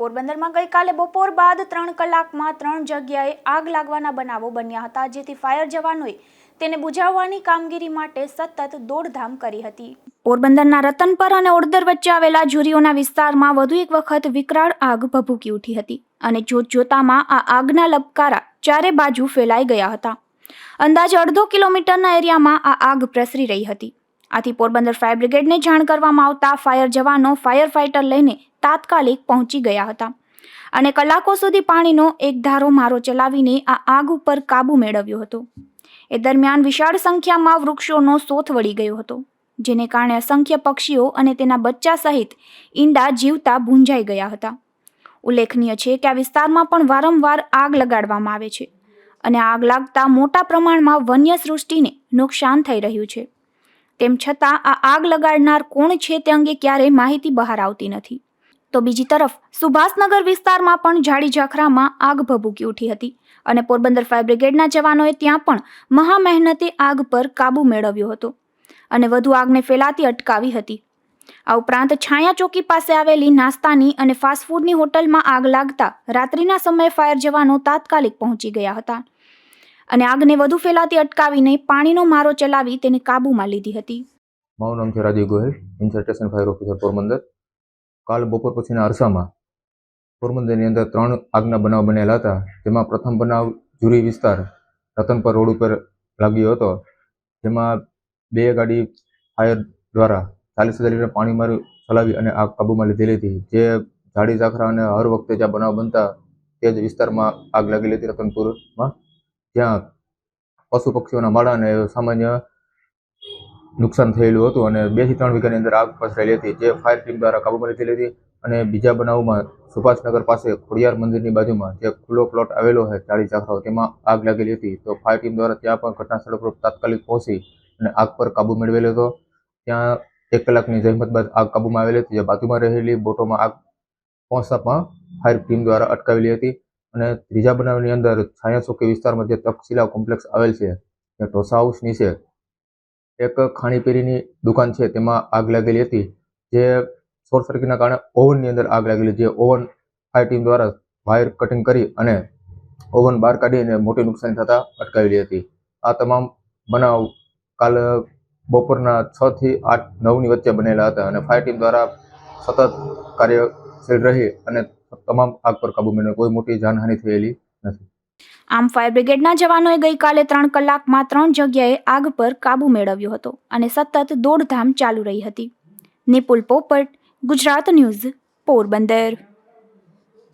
પોરબંદરમાં ગઈકાલે બપોર બાદ ત્રણ કલાકમાં ત્રણ જગ્યાએ આગ લાગવાના બનાવો બન્યા હતા, જેથી ફાયર જવાનોએ તેને બુઝાવવાની કામગીરી માટે સતત દોડધામ કરી હતી. પોરબંદરના રતનપર અને ઓડદર વચ્ચે આવેલા ઝુરીઓના વિસ્તારમાં વધુ એક વખત વિકરાળ આગ ભભૂકી ઉઠી હતી અને જોત જોતામાં આ આગના લબકારા ચારે બાજુ ફેલાઈ ગયા હતા. અંદાજે અડધો કિલોમીટરના એરિયામાં આ આગ પ્રસરી રહી હતી. આથી પોરબંદર ફાયર બ્રિગેડને જાણ કરવામાં આવતા ફાયર જવાનો, ફાયર ફાઇટર લઈને તાત્કાલિક પહોંચી ગયા હતા. અને કલાકો સુધી પાણીનો એક ધારો મારો ચલાવીને આ આગ ઉપર કાબુ મેળવ્યો હતો. એ દરમિયાન વિશાળ સંખ્યામાં વૃક્ષોનો સોથ વળી ગયો હતો, જેને કારણે અસંખ્ય પક્ષીઓ અને તેના બચ્ચા સહિત ઈંડા જીવતા ભૂંજાઈ ગયા હતા. ઉલ્લેખનીય છે કે આ વિસ્તારમાં પણ વારંવાર આગ લગાડવામાં આવે છે અને આગ લાગતા મોટા પ્રમાણમાં વન્ય સૃષ્ટિને નુકસાન થઈ રહ્યું છે. તેમ છતાં આ આગ લગાડનાર કોણ છે તે અંગે ક્યારેય માહિતી બહાર આવતી નથી. તો બીજી તરફ સુભાષનગર વિસ્તારમાં પણ જાડી ઝાખરામાં આગ ભભૂકી ઉઠી હતી અને પોરબંદર ફાયર બ્રિગેડના જવાનોએ ત્યાં પણ મહા મહેનતે આગ પર કાબુ મેળવ્યો હતો અને વધુ આગને ફેલાતી અટકાવી હતી. આ ઉપરાંત છાયા ચોકી પાસે આવેલી નાસ્તાની અને ફાસ્ટફૂડની હોટલમાં આગ લાગતા રાત્રિના સમયે ફાયર જવાનો તાત્કાલિક પહોંચી ગયા હતા અને આગને વધુ ફેલાતી અટકાવીને પાણીનો મારો ચલાવી તેને કાબૂમાં લીધી હતી. મારું નામ છે Rajiv Gohil incharge fire officer Porbandar. કાલ બપોર પછીના અરસામાં પોરબંદરની અંદર ત્રણ આગના બનાવ બનેલા હતા. જેમાં પ્રથમ બનાવ જુરી વિસ્તાર રતનપર રોડ ઉપર લાગ્યો હતો. જેમાં બે ગાડી ફાયર દ્વારા ચાલીસ હજાર લીટર પાણી મારી ચલાવી અને આગ કાબૂમાં લીધેલી હતી. જે જાડી ઝાખરા અને હર વખતે જ્યાં બનાવ બનતા તે જ વિસ્તારમાં આગ લાગેલી હતી રતનપુરમાં. જ્યાં પશુ પક્ષીઓના માળાને સામાન્ય નુકસાન થયેલું હતું અને બેથી ત્રણ વીઘાની અંદર આગ પસરાયેલી હતી. જે ફાયર ટીમ દ્વારા કાબૂમાં લીધેલી હતી અને બીજા બનાવમાં સુભાષનગર પાસે ખોડિયાર મંદિરની બાજુમાં જે ખુલ્લો પ્લોટ આવેલો છે ચાળી ચાખરાઓ તેમાં આગ લાગેલી હતી. તો ફાયર ટીમ દ્વારા ત્યાં પણ ઘટના સ્થળ પર તાત્કાલિક પહોંચી અને આગ પર કાબૂ મેળવેલો હતો. ત્યાં એક કલાકની જહેમત બાદ આગ કાબૂમાં આવેલી હતી. જે બાજુમાં રહેલી બોટોમાં આગ પહોંચતા પણ ફાયર ટીમ દ્વારા અટકાવેલી હતી અને ત્રીજા બનાવની અંદર છાયા ચોકી વિસ્તારમાં જે તક્ષશિલા કોમ્પ્લેક્સ આવેલ છે, જે ઢોસા હાઉસ નીચે એક ખાણીપીણીની દુકાન છે, તેમાં આગ લાગેલી હતી, જે શોર્ટ સર્કિટના કારણે ઓવનની અંદર આગ લાગેલી, જે ઓવન ફાયર ટીમ દ્વારા વાયર કટિંગ કરી અને ઓવન બહાર કાઢીને મોટી નુકસાની થતાં અટકાવેલી હતી. આ તમામ બનાવ કાલ બપોરના છ થી આઠ નવની વચ્ચે બનેલા હતા અને ફાયર ટીમ દ્વારા સતત કાર્યશીલ રહી અને તમામ આગ પર કાબુ મેળવ્યો કોઈ મોટી જાનહાનિ થયેલી નથી. આમ ફાયર બ્રિગેડના જવાનોએ ગઈકાલે ત્રણ કલાકમાં ત્રણ જગ્યાએ આગ પર કાબુ મેળવ્યો હતો અને સતત દોડધામ ચાલુ રહી હતી. નિપુલ પોપટ, ગુજરાત ન્યૂઝ, પોરબંદર.